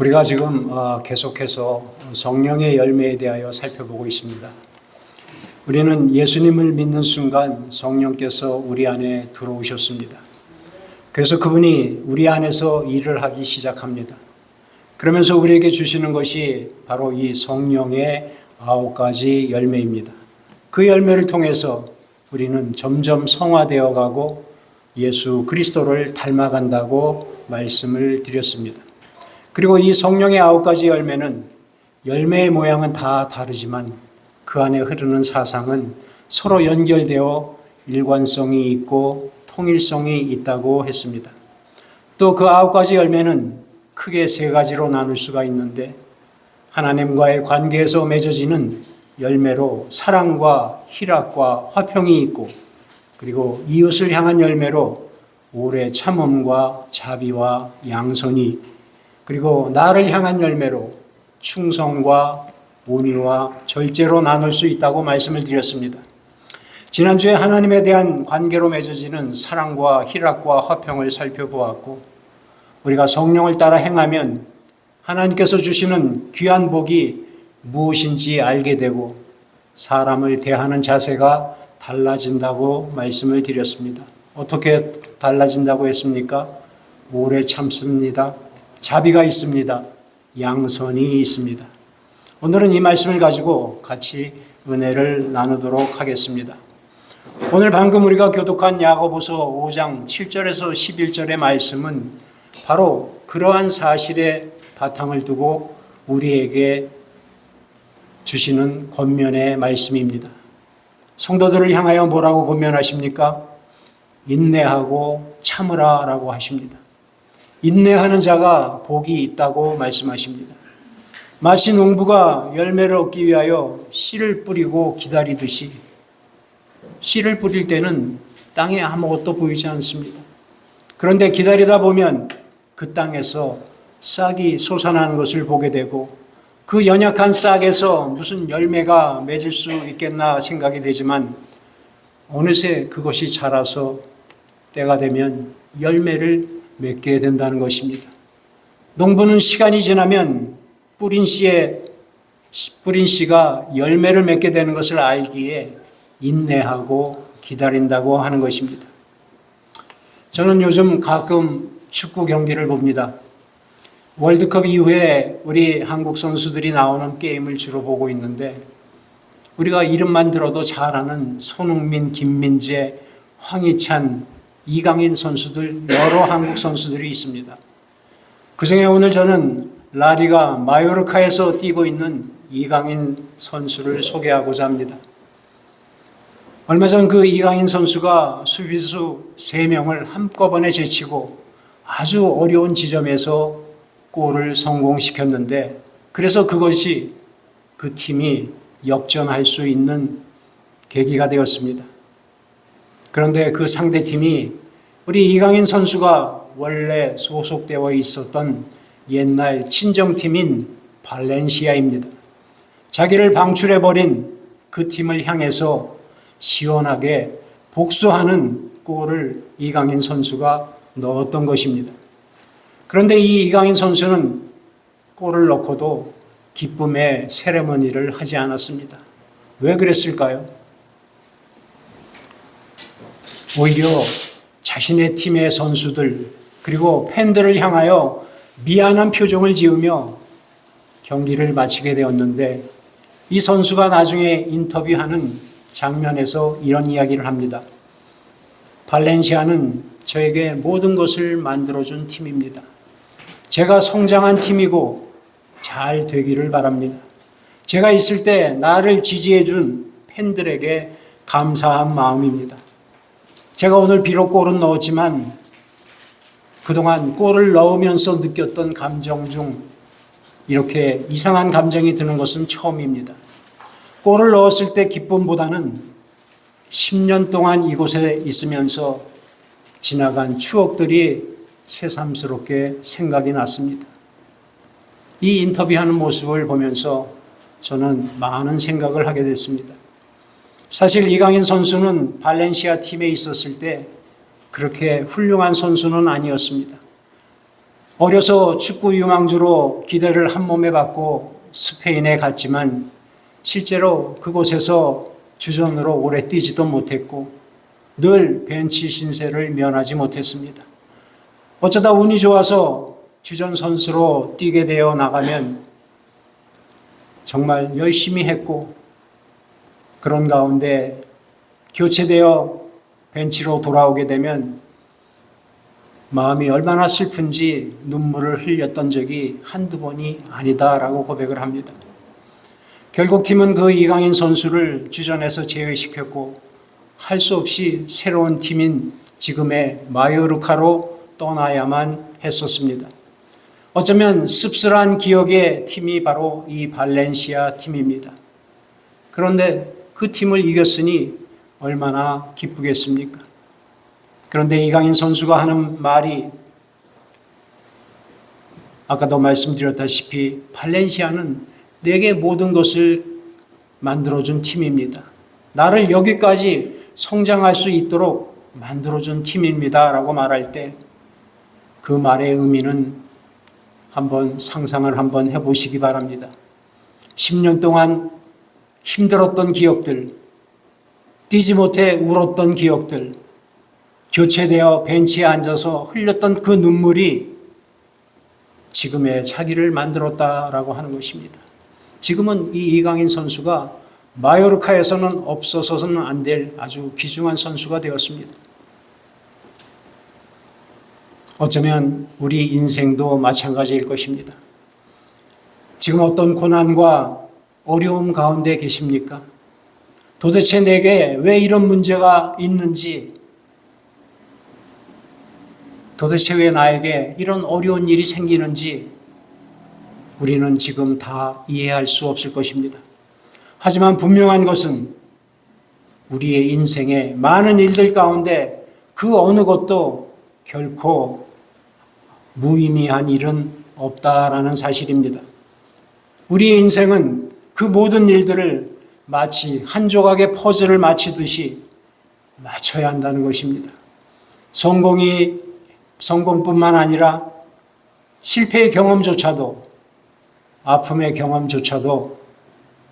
우리가 지금 어, 계속해서 성령의 열매에 대하여 살펴보고 있습니다. 우리는 예수님을 믿는 순간 성령께서 우리 안에 들어오셨습니다. 그래서 그분이 우리 안에서 일을 하기 시작합니다. 그러면서 우리에게 주시는 것이 바로 이 성령의 아홉 가지 열매입니다. 그 열매를 통해서 우리는 점점 성화되어 가고 예수 그리스도를 닮아간다고 말씀을 드렸습니다. 그리고 이 성령의 아홉 가지 열매는 열매의 모양은 다 다르지만 그 안에 흐르는 사상은 서로 연결되어 일관성이 있고 통일성이 있다고 했습니다. 또 그 아홉 가지 열매는 크게 세 가지로 나눌 수가 있는데 하나님과의 관계에서 맺어지는 열매로 사랑과 희락과 화평이 있고 그리고 이웃을 향한 열매로 오래 참음과 자비와 양선이 그리고 나를 향한 열매로 충성과 온유와 절제로 나눌 수 있다고 말씀을 드렸습니다. 지난주에 하나님에 대한 관계로 맺어지는 사랑과 희락과 화평을 살펴보았고 우리가 성령을 따라 행하면 하나님께서 주시는 귀한 복이 무엇인지 알게 되고 사람을 대하는 자세가 달라진다고 말씀을 드렸습니다. 어떻게 달라진다고 했습니까? 오래 참습니다. 자비가 있습니다. 양선이 있습니다. 오늘은 이 말씀을 가지고 같이 은혜를 나누도록 하겠습니다. 오늘 방금 우리가 교독한 야고보서 5장 7절에서 11절의 말씀은 바로 그러한 사실에 바탕을 두고 우리에게 주시는 권면의 말씀입니다. 성도들을 향하여 뭐라고 권면하십니까? 인내하고 참으라라고 하십니다. 인내하는 자가 복이 있다고 말씀하십니다. 마치 농부가 열매를 얻기 위하여 씨를 뿌리고 기다리듯이 씨를 뿌릴 때는 땅에 아무것도 보이지 않습니다. 그런데 기다리다 보면 그 땅에서 싹이 솟아나는 것을 보게 되고 그 연약한 싹에서 무슨 열매가 맺을 수 있겠나 생각이 되지만 어느새 그것이 자라서 때가 되면 열매를 맺게 된다는 것입니다. 농부는 시간이 지나면 뿌린 씨에 뿌린 씨가 열매를 맺게 되는 것을 알기에 인내하고 기다린다고 하는 것입니다. 저는 요즘 가끔 축구 경기를 봅니다. 월드컵 이후에 우리 한국 선수들이 나오는 게임을 주로 보고 있는데 우리가 이름만 들어도 잘 아는 손흥민, 김민재, 황희찬, 이강인 선수들 여러 한국 선수들이 있습니다. 그중에 오늘 저는 라리가 마요르카에서 뛰고 있는 이강인 선수를 소개하고자 합니다. 얼마 전 그 이강인 선수가 수비수 3명을 한꺼번에 제치고 아주 어려운 지점에서 골을 성공시켰는데 그래서 그것이 그 팀이 역전할 수 있는 계기가 되었습니다. 그런데 그 상대 팀이 우리 이강인 선수가 원래 소속되어 있었던 옛날 친정팀인 발렌시아입니다. 자기를 방출해버린 그 팀을 향해서 시원하게 복수하는 골을 이강인 선수가 넣었던 것입니다. 그런데 이 이강인 선수는 골을 넣고도 기쁨의 세레머니를 하지 않았습니다. 왜 그랬을까요? 오히려 자신의 팀의 선수들 그리고 팬들을 향하여 미안한 표정을 지으며 경기를 마치게 되었는데 이 선수가 나중에 인터뷰하는 장면에서 이런 이야기를 합니다. 발렌시아는 저에게 모든 것을 만들어준 팀입니다. 제가 성장한 팀이고 잘 되기를 바랍니다. 제가 있을 때 나를 지지해준 팬들에게 감사한 마음입니다. 제가 오늘 비록 골은 넣었지만 그동안 골을 넣으면서 느꼈던 감정 중 이렇게 이상한 감정이 드는 것은 처음입니다. 골을 넣었을 때 기쁨보다는 10년 동안 이곳에 있으면서 지나간 추억들이 새삼스럽게 생각이 났습니다. 이 인터뷰하는 모습을 보면서 저는 많은 생각을 하게 됐습니다. 사실 이강인 선수는 발렌시아 팀에 있었을 때 그렇게 훌륭한 선수는 아니었습니다. 어려서 축구 유망주로 기대를 한 몸에 받고 스페인에 갔지만 실제로 그곳에서 주전으로 오래 뛰지도 못했고 늘 벤치 신세를 면하지 못했습니다. 어쩌다 운이 좋아서 주전 선수로 뛰게 되어 나가면 정말 열심히 했고 그런 가운데 교체되어 벤치로 돌아오게 되면 마음이 얼마나 슬픈지 눈물을 흘렸던 적이 한두 번이 아니다라고 고백을 합니다. 결국 팀은 그 이강인 선수를 주전에서 제외시켰고 할 수 없이 새로운 팀인 지금의 마요르카로 떠나야만 했었습니다. 어쩌면 씁쓸한 기억의 팀이 바로 이 발렌시아 팀입니다. 그런데 그 팀을 이겼으니 얼마나 기쁘겠습니까? 그런데 이강인 선수가 하는 말이 아까도 말씀드렸다시피 발렌시아는 내게 모든 것을 만들어준 팀입니다. 나를 여기까지 성장할 수 있도록 만들어준 팀입니다. 라고 말할 때 그 말의 의미는 한번 상상을 한번 해보시기 바랍니다. 10년 동안 힘들었던 기억들, 뛰지 못해 울었던 기억들, 교체되어 벤치에 앉아서 흘렸던 그 눈물이 지금의 자기를 만들었다라고 하는 것입니다. 지금은 이 이강인 선수가 마요르카에서는 없어서는 안 될 아주 귀중한 선수가 되었습니다. 어쩌면 우리 인생도 마찬가지일 것입니다. 지금 어떤 고난과 어려움 가운데 계십니까? 도대체 내게 왜 이런 문제가 있는지, 도대체 왜 나에게 이런 어려운 일이 생기는지 우리는 지금 다 이해할 수 없을 것입니다. 하지만 분명한 것은 우리의 인생의 많은 일들 가운데 그 어느 것도 결코 무의미한 일은 없다라는 사실입니다. 우리의 인생은 그 모든 일들을 마치 한 조각의 퍼즐을 맞추듯이 맞춰야 한다는 것입니다. 성공이 성공뿐만 아니라 실패의 경험조차도 아픔의 경험조차도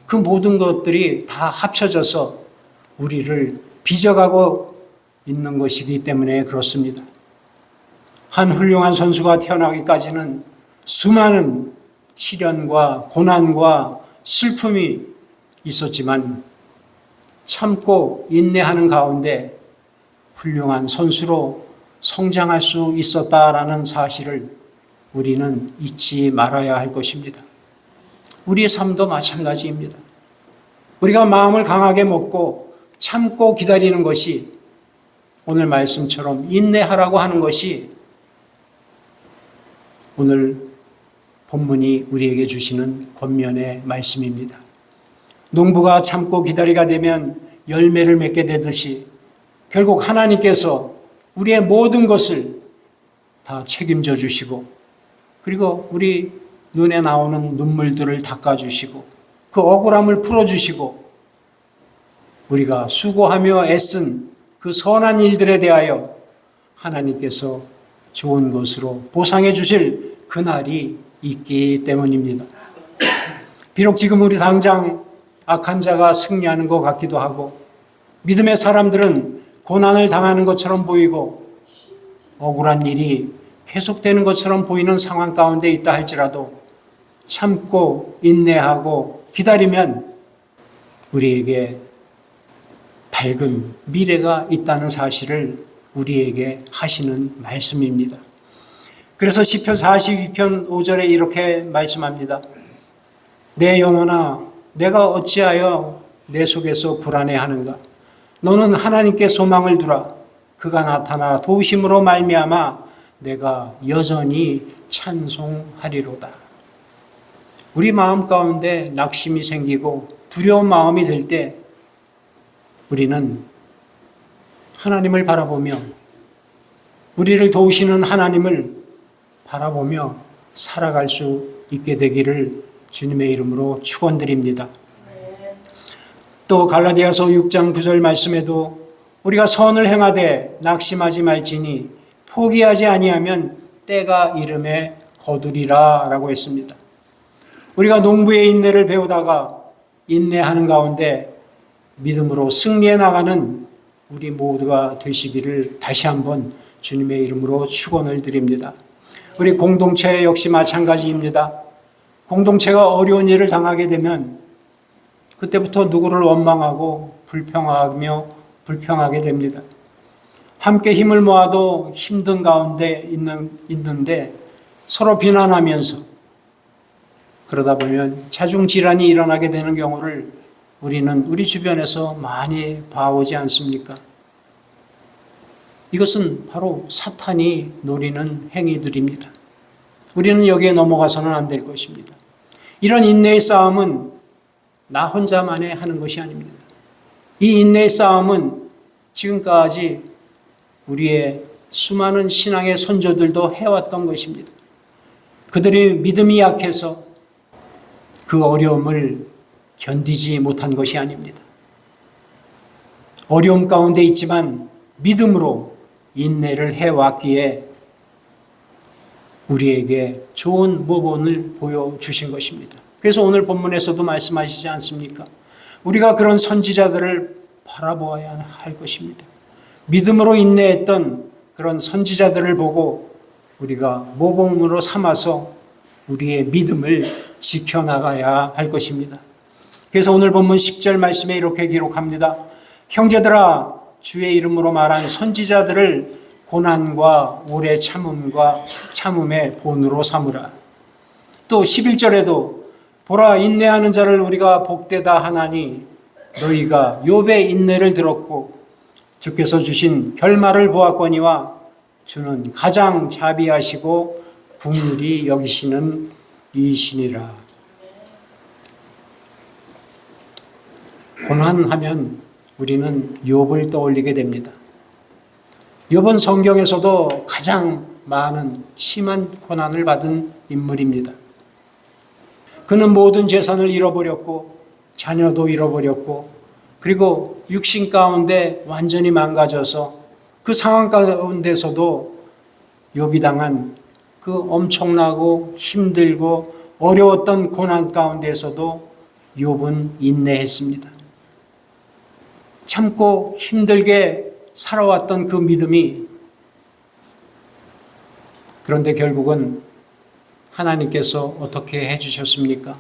그 모든 것들이 다 합쳐져서 우리를 빚어가고 있는 것이기 때문에 그렇습니다. 한 훌륭한 선수가 태어나기까지는 수많은 시련과 고난과 슬픔이 있었지만 참고 인내하는 가운데 훌륭한 선수로 성장할 수 있었다라는 사실을 우리는 잊지 말아야 할 것입니다. 우리의 삶도 마찬가지입니다. 우리가 마음을 강하게 먹고 참고 기다리는 것이 오늘 말씀처럼 인내하라고 하는 것이 오늘 본문이 우리에게 주시는 권면의 말씀입니다. 농부가 참고 기다리가 되면 열매를 맺게 되듯이 결국 하나님께서 우리의 모든 것을 다 책임져 주시고 그리고 우리 눈에 나오는 눈물들을 닦아주시고 그 억울함을 풀어주시고 우리가 수고하며 애쓴 그 선한 일들에 대하여 하나님께서 좋은 것으로 보상해 주실 그날이 있기 때문입니다. 비록 지금 우리 당장 악한 자가 승리하는 것 같기도 하고 믿음의 사람들은 고난을 당하는 것처럼 보이고 억울한 일이 계속되는 것처럼 보이는 상황 가운데 있다 할지라도 참고 인내하고 기다리면 우리에게 밝은 미래가 있다는 사실을 우리에게 하시는 말씀입니다. 그래서 시편 42편 5절에 이렇게 말씀합니다. 내 영혼아 내가 어찌하여 내 속에서 불안해하는가 너는 하나님께 소망을 두라 그가 나타나 도우심으로 말미암아 내가 여전히 찬송하리로다. 우리 마음 가운데 낙심이 생기고 두려운 마음이 들 때 우리는 하나님을 바라보며 우리를 도우시는 하나님을 바라보며 살아갈 수 있게 되기를 주님의 이름으로 축원드립니다. 또 갈라디아서 6장 9절 말씀에도 우리가 선을 행하되 낙심하지 말지니 포기하지 아니하면 때가 이름에 거두리라 라고 했습니다. 우리가 농부의 인내를 배우다가 인내하는 가운데 믿음으로 승리해 나가는 우리 모두가 되시기를 다시 한번 주님의 이름으로 축원을 드립니다. 우리 공동체 역시 마찬가지입니다. 공동체가 어려운 일을 당하게 되면 그때부터 누구를 원망하고 불평하며 불평하게 됩니다. 함께 힘을 모아도 힘든 가운데 있는, 있는데 서로 비난하면서 그러다 보면 자중 질환이 일어나게 되는 경우를 우리는 우리 주변에서 많이 봐오지 않습니까? 이것은 바로 사탄이 노리는 행위들입니다. 우리는 여기에 넘어가서는 안 될 것입니다. 이런 인내의 싸움은 나 혼자만의 하는 것이 아닙니다. 이 인내의 싸움은 지금까지 우리의 수많은 신앙의 선조들도 해왔던 것입니다. 그들이 믿음이 약해서 그 어려움을 견디지 못한 것이 아닙니다. 어려움 가운데 있지만 믿음으로 인내를 해왔기에 우리에게 좋은 모본을 보여주신 것입니다. 그래서 오늘 본문에서도 말씀하시지 않습니까? 우리가 그런 선지자들을 바라보아야 할 것입니다. 믿음으로 인내했던 그런 선지자들을 보고 우리가 모범으로 삼아서 우리의 믿음을 지켜나가야 할 것입니다. 그래서 오늘 본문 10절 말씀에 이렇게 기록합니다. 형제들아 주의 이름으로 말한 선지자들을 고난과 오래 참음과 참음의 본으로 삼으라. 또 11절에도 보라 인내하는 자를 우리가 복되다 하나니 너희가 욥의 인내를 들었고 주께서 주신 결말을 보았거니와 주는 가장 자비하시고 국률이 여기시는 이신이라. 고난하면 우리는 욥을 떠올리게 됩니다. 욥은 성경에서도 가장 많은 심한 고난을 받은 인물입니다. 그는 모든 재산을 잃어버렸고 자녀도 잃어버렸고 그리고 육신 가운데 완전히 망가져서 그 상황 가운데서도 욥이 당한 그 엄청나고 힘들고 어려웠던 고난 가운데서도 욥은 인내했습니다. 참고 힘들게 살아왔던 그 믿음이 그런데 결국은 하나님께서 어떻게 해주셨습니까?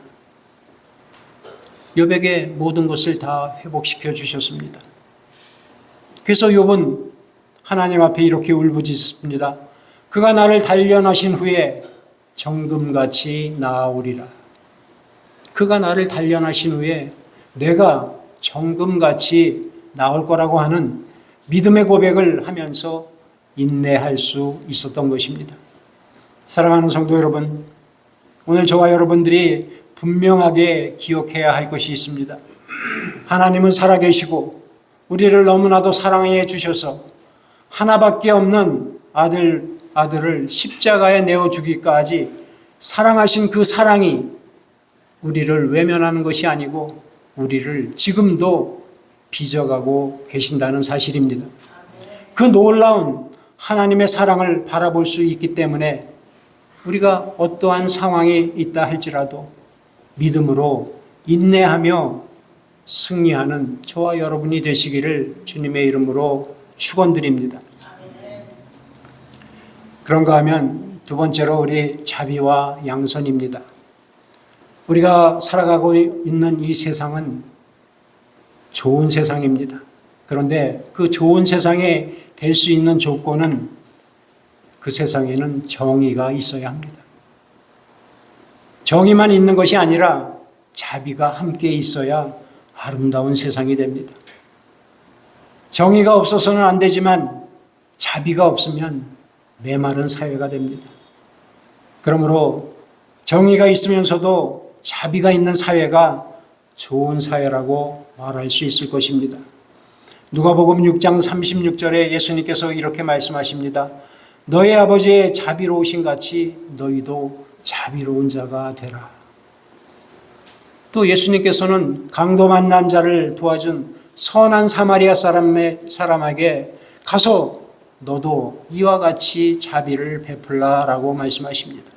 욥에게 모든 것을 다 회복시켜 주셨습니다. 그래서 욥은 하나님 앞에 이렇게 울부짖습니다. 그가 나를 단련하신 후에 정금같이 나아오리라. 그가 나를 단련하신 후에 내가 정금같이 나올 거라고 하는 믿음의 고백을 하면서 인내할 수 있었던 것입니다. 사랑하는 성도 여러분, 오늘 저와 여러분들이 분명하게 기억해야 할 것이 있습니다. 하나님은 살아계시고 우리를 너무나도 사랑해 주셔서 하나밖에 없는 아들 아들을 십자가에 내어 주기까지 사랑하신 그 사랑이 우리를 외면하는 것이 아니고 우리를 지금도 빚어가고 계신다는 사실입니다. 그 놀라운 하나님의 사랑을 바라볼 수 있기 때문에 우리가 어떠한 상황에 있다 할지라도 믿음으로 인내하며 승리하는 저와 여러분이 되시기를 주님의 이름으로 축원드립니다. 그런가 하면 두 번째로 우리 자비와 양선입니다. 우리가 살아가고 있는 이 세상은 좋은 세상입니다. 그런데 그 좋은 세상에 될 수 있는 조건은 그 세상에는 정의가 있어야 합니다. 정의만 있는 것이 아니라 자비가 함께 있어야 아름다운 세상이 됩니다. 정의가 없어서는 안 되지만 자비가 없으면 메마른 사회가 됩니다. 그러므로 정의가 있으면서도 자비가 있는 사회가 좋은 사회라고 말할 수 있을 것입니다. 누가복음 6장 36절에 예수님께서 이렇게 말씀하십니다. 너의 아버지의 자비로우신 같이 너희도 자비로운 자가 되라. 또 예수님께서는 강도 만난 자를 도와준 선한 사마리아 사람의 사람에게 가서 너도 이와 같이 자비를 베풀라라고 말씀하십니다.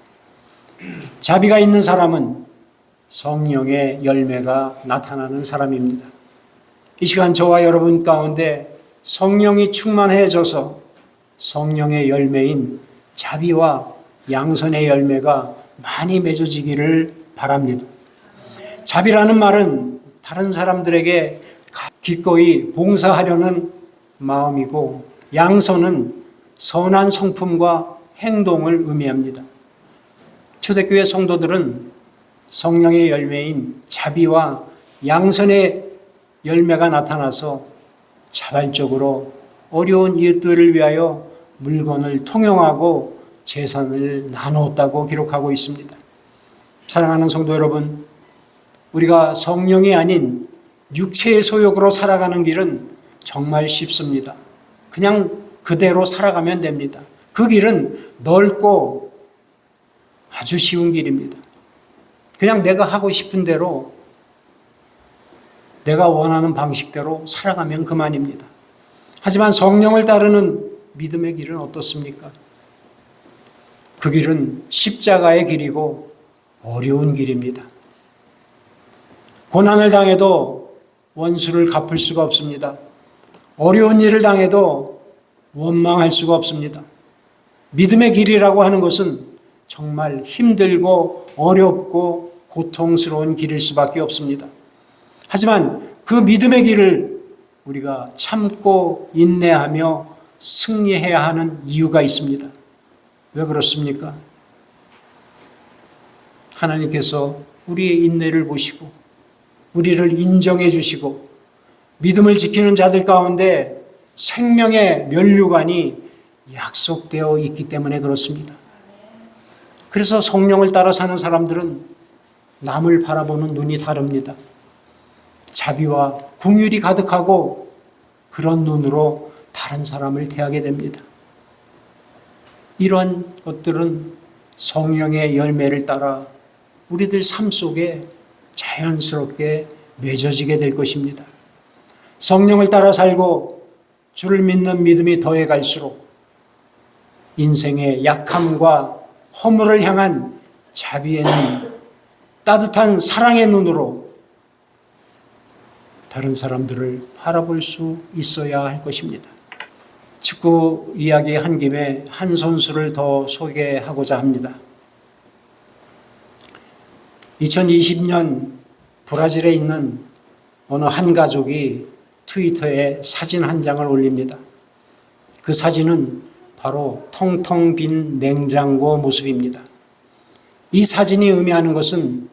자비가 있는 사람은 성령의 열매가 나타나는 사람입니다. 이 시간 저와 여러분 가운데 성령이 충만해져서 성령의 열매인 자비와 양선의 열매가 많이 맺어지기를 바랍니다. 자비라는 말은 다른 사람들에게 기꺼이 봉사하려는 마음이고 양선은 선한 성품과 행동을 의미합니다. 초대교회 성도들은 성령의 열매인 자비와 양선의 열매가 나타나서 자발적으로 어려운 이웃들을 위하여 물건을 통용하고 재산을 나누었다고 기록하고 있습니다. 사랑하는 성도 여러분, 우리가 성령이 아닌 육체의 소욕으로 살아가는 길은 정말 쉽습니다. 그냥 그대로 살아가면 됩니다. 그 길은 넓고 아주 쉬운 길입니다. 그냥 내가 하고 싶은 대로 내가 원하는 방식대로 살아가면 그만입니다. 하지만 성령을 따르는 믿음의 길은 어떻습니까? 그 길은 십자가의 길이고 어려운 길입니다. 고난을 당해도 원수를 갚을 수가 없습니다. 어려운 일을 당해도 원망할 수가 없습니다. 믿음의 길이라고 하는 것은 정말 힘들고 어렵고 고통스러운 길일 수밖에 없습니다. 하지만 그 믿음의 길을 우리가 참고 인내하며 승리해야 하는 이유가 있습니다. 왜 그렇습니까? 하나님께서 우리의 인내를 보시고 우리를 인정해 주시고 믿음을 지키는 자들 가운데 생명의 면류관이 약속되어 있기 때문에 그렇습니다. 그래서 성령을 따라 사는 사람들은 남을 바라보는 눈이 다릅니다. 자비와 궁율이 가득하고 그런 눈으로 다른 사람을 대하게 됩니다. 이런 것들은 성령의 열매를 따라 우리들 삶 속에 자연스럽게 맺어지게 될 것입니다. 성령을 따라 살고 주를 믿는 믿음이 더해 갈수록 인생의 약함과 허물을 향한 자비의 눈, 따뜻한 사랑의 눈으로 다른 사람들을 바라볼 수 있어야 할 것입니다. 축구 이야기 한 김에 한 선수를 더 소개하고자 합니다. 2020년 브라질에 있는 어느 한 가족이 트위터에 사진 한 장을 올립니다. 그 사진은 바로 텅텅 빈 냉장고 모습입니다. 이 사진이 의미하는 것은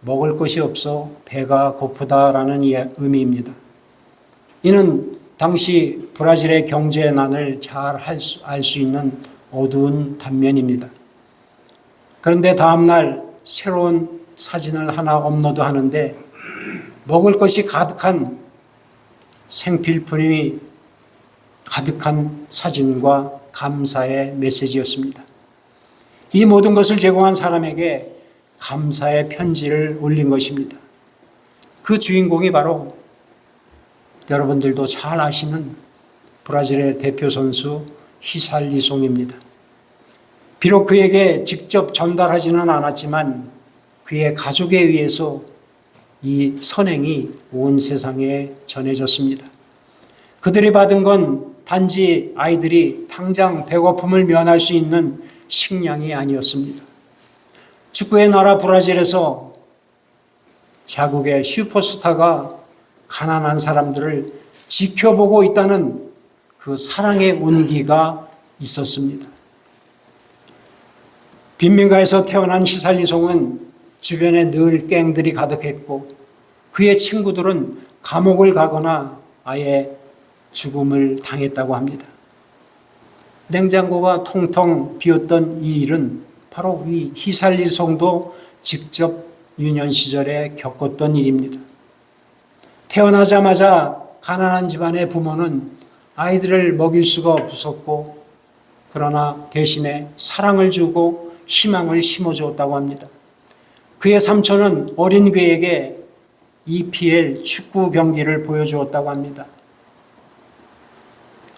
먹을 것이 없어 배가 고프다라는 의미입니다. 이는 당시 브라질의 경제난을 잘 알 수 있는 어두운 단면입니다. 그런데 다음날 새로운 사진을 하나 업로드 하는데 먹을 것이 가득한 생필품이 가득한 사진과 감사의 메시지였습니다. 이 모든 것을 제공한 사람에게 감사의 편지를 올린 것입니다. 그 주인공이 바로 여러분들도 잘 아시는 브라질의 대표 선수 히살리송입니다. 비록 그에게 직접 전달하지는 않았지만 그의 가족에 의해서 이 선행이 온 세상에 전해졌습니다. 그들이 받은 건 단지 아이들이 당장 배고픔을 면할 수 있는 식량이 아니었습니다. 축구의 나라 브라질에서 자국의 슈퍼스타가 가난한 사람들을 지켜보고 있다는 그 사랑의 온기가 있었습니다. 빈민가에서 태어난 히살리송은 주변에 늘 갱들이 가득했고 그의 친구들은 감옥을 가거나 아예 죽음을 당했다고 합니다. 냉장고가 통통 비었던 이 일은 바로 이 히살리송도 직접 유년 시절에 겪었던 일입니다. 태어나자마자 가난한 집안의 부모는 아이들을 먹일 수가 없었고 그러나 대신에 사랑을 주고 희망을 심어주었다고 합니다. 그의 삼촌은 어린 그에게 EPL 축구 경기를 보여주었다고 합니다.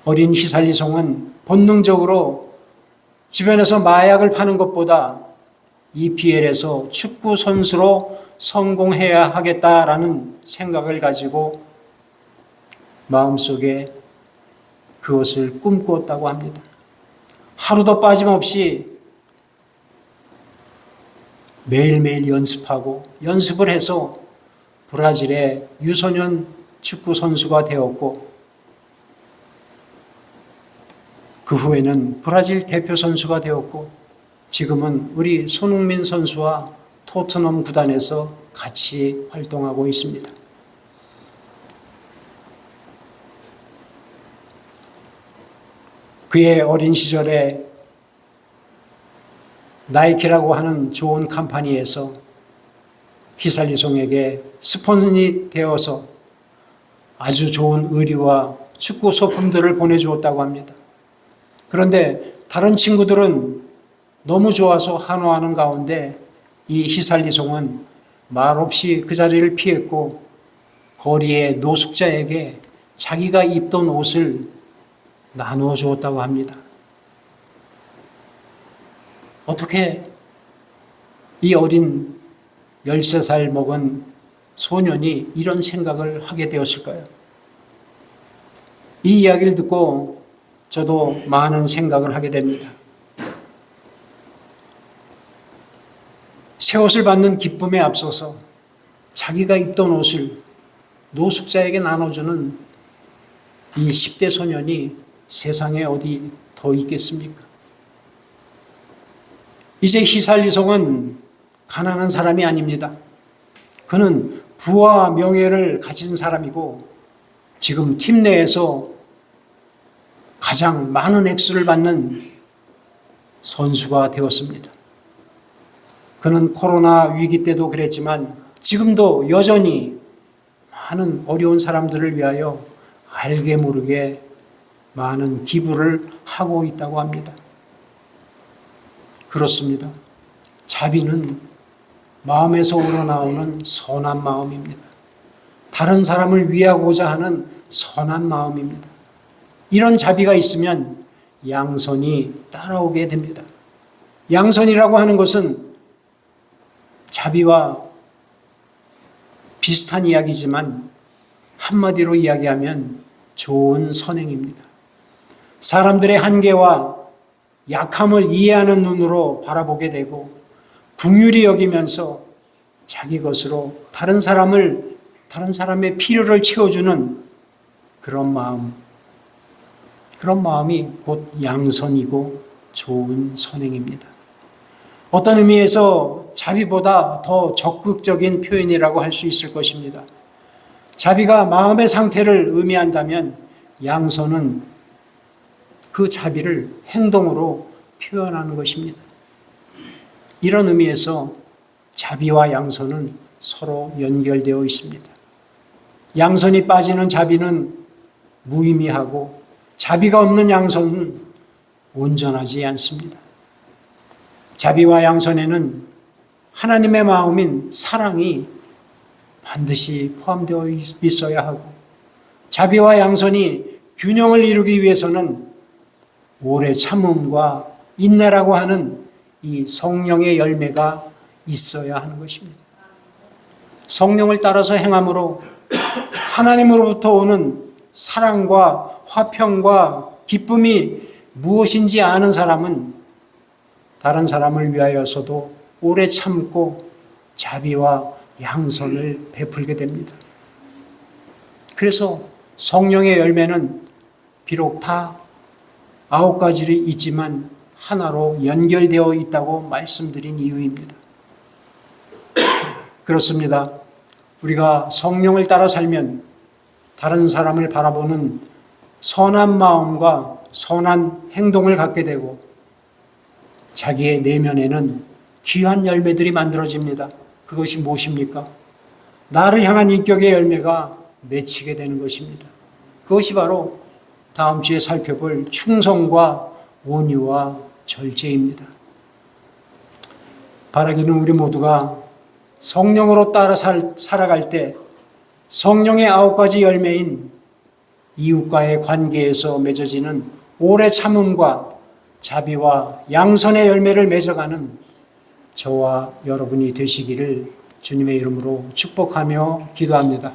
어린 히살리송은 본능적으로 주변에서 마약을 파는 것보다 EPL에서 축구 선수로 성공해야 하겠다라는 생각을 가지고 마음속에 그것을 꿈꾸었다고 합니다. 하루도 빠짐없이 매일매일 연습하고 연습을 해서 브라질의 유소년 축구 선수가 되었고 그 후에는 브라질 대표 선수가 되었고 지금은 우리 손흥민 선수와 토트넘 구단에서 같이 활동하고 있습니다. 그의 어린 시절에 나이키라고 하는 좋은 컴퍼니에서 히살리송에게 스폰이 되어서 아주 좋은 의류와 축구 소품들을 보내주었다고 합니다. 그런데 다른 친구들은 너무 좋아서 환호하는 가운데 이 히살리송은 말없이 그 자리를 피했고 거리의 노숙자에게 자기가 입던 옷을 나누어 주었다고 합니다. 어떻게 이 어린 13살 먹은 소년이 이런 생각을 하게 되었을까요? 이 이야기를 듣고 저도 많은 생각을 하게 됩니다. 새 옷을 받는 기쁨에 앞서서 자기가 입던 옷을 노숙자에게 나눠주는 이 10대 소년이 세상에 어디 더 있겠습니까? 이제 히살리송은 가난한 사람이 아닙니다. 그는 부와 명예를 가진 사람이고 지금 팀 내에서 가장 많은 액수를 받는 선수가 되었습니다. 그는 코로나 위기 때도 그랬지만 지금도 여전히 많은 어려운 사람들을 위하여 알게 모르게 많은 기부를 하고 있다고 합니다. 그렇습니다. 자비는 마음에서 우러나오는 선한 마음입니다. 다른 사람을 위하고자 하는 선한 마음입니다. 이런 자비가 있으면 양선이 따라오게 됩니다. 양선이라고 하는 것은 자비와 비슷한 이야기지만 한마디로 이야기하면 좋은 선행입니다. 사람들의 한계와 약함을 이해하는 눈으로 바라보게 되고 국률이 여기면서 자기 것으로 다른 사람을 다른 사람의 필요를 채워주는 그런 마음 그런 마음이 곧 양선이고 좋은 선행입니다. 어떤 의미에서 자비보다 더 적극적인 표현이라고 할 수 있을 것입니다. 자비가 마음의 상태를 의미한다면 양선은 그 자비를 행동으로 표현하는 것입니다. 이런 의미에서 자비와 양선은 서로 연결되어 있습니다. 양선이 빠지는 자비는 무의미하고 자비가 없는 양선은 온전하지 않습니다. 자비와 양선에는 하나님의 마음인 사랑이 반드시 포함되어 있어야 하고 자비와 양선이 균형을 이루기 위해서는 오래 참음과 인내라고 하는 이 성령의 열매가 있어야 하는 것입니다. 성령을 따라서 행함으로 하나님으로부터 오는 사랑과 화평과 기쁨이 무엇인지 아는 사람은 다른 사람을 위하여서도 오래 참고 자비와 양선을 베풀게 됩니다. 그래서 성령의 열매는 비록 다 아홉 가지를 있지만 하나로 연결되어 있다고 말씀드린 이유입니다. 그렇습니다. 우리가 성령을 따라 살면 다른 사람을 바라보는 선한 마음과 선한 행동을 갖게 되고 자기의 내면에는 귀한 열매들이 만들어집니다. 그것이 무엇입니까? 나를 향한 인격의 열매가 맺히게 되는 것입니다. 그것이 바로 다음 주에 살펴볼 충성과 온유와 절제입니다. 바라기는 우리 모두가 성령으로 따라 살, 살아갈 때 성령의 아홉 가지 열매인 이웃과의 관계에서 맺어지는 오래 참음과 자비와 양선의 열매를 맺어가는 저와 여러분이 되시기를 주님의 이름으로 축복하며 기도합니다.